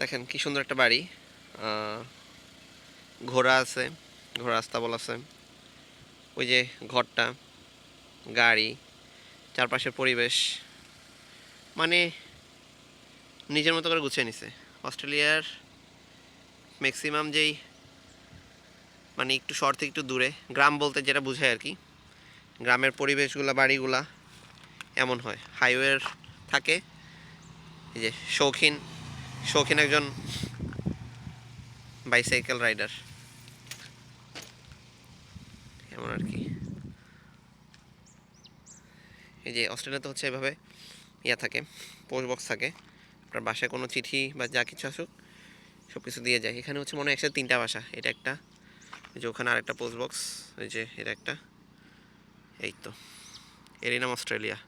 দেখেন কি সুন্দর একটা বাড়ি। ঘোড়া আছে, ঘোড়া আস্তাবল আছে। ওই যে ঘরটা, গাড়ি, চারপাশের পরিবেশ। মানে নিজের মতো করে গুছিয়ে নিছে। অস্ট্রেলিয়ার ম্যাক্সিমাম যেই মানে একটু শহর থেকে একটু দূরে, গ্রাম বলতে যেটা বোঝায় আর কি। গ্রামের পরিবেশগুলা, বাড়িগুলা এমন হয়। হাইওয়ের থাকে, এই যে শৌখিন শৌখিন একজন বাইসাইকেল রাইডার এমন আর কি। এই যে অস্ট্রেলিয়াতে হচ্ছে এভাবে ইয়া থাকে পোস্ট বক্স থাকে। আপনার বাসায় কোনো চিঠি বা যা কিছু আসুক সব কিছু দিয়ে যায়। এখানে হচ্ছে মনে হয় একসাথে তিনটা বাসা, এটা একটা যে ওখানে আরেকটা পোস্ট বক্স এই যে এটা একটা, এই তো। এরই নাম অস্ট্রেলিয়া।